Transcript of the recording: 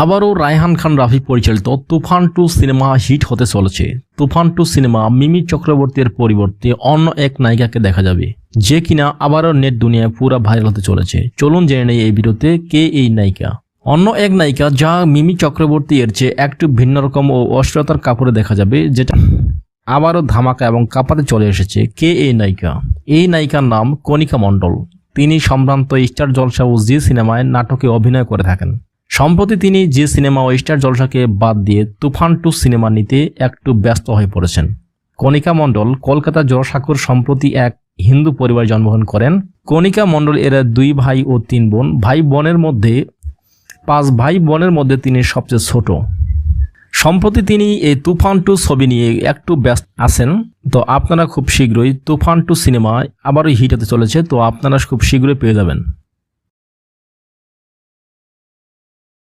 আবারও রায়হান খান রাফি পরিচালিত তুফান two cinema hit হতে চলেছে। তুফান টু সিনেমা মিমি চক্রবর্তীর পরিবর্তে অন্য এক নায়িকাকে দেখা যাবে, যে কিনা আবারও নেট দুনিয়ায় পুরো ভাইরাল হতে চলেছে। চলুন জেনে নেই এই ভিডিওতে কে এই নায়িকা। অন্য এক নায়িকা যা মিমি চক্রবর্তী এর চেয়ে একটু ভিন্ন রকম ও অশ্লীলতার কাপড়ে দেখা যাবে, যেটা আবারও ধামাকা এবং কাপাতে চলে এসেছে। কে এই নায়িকা? এই নায়িকার নাম কণিকা মণ্ডল। তিনি সম্ভ্রান্ত স্টার জলসা ও জি সিনেমায় নাটকে অভিনয় করে থাকেন। সম্প্রতি তিনি জি সিনেমা ও স্টার জলসাকে বাদ দিয়ে তুফান টু সিনেমা নিতে একটু ব্যস্ত হয়ে পড়েছেন। কণিকা মণ্ডল কলকাতা জোড়াসাঁকোর সম্প্রতি এক হিন্দু পরিবারে জন্মগ্রহণ করেন। কণিকা মণ্ডল এরা দুই ভাই ও তিন বোন। ভাই বোনের মধ্যে, পাঁচ ভাই বোনের মধ্যে তিনি সবচেয়ে ছোট। সম্প্রতি তিনি এই তুফান টু ছবি নিয়ে একটু ব্যস্ত আছেন, তো আপনারা খুব শীঘ্রই তুফান টু সিনেমায় আবারও হিট হতে চলেছে, তো আপনারা খুব শীঘ্রই পেয়ে যাবেন।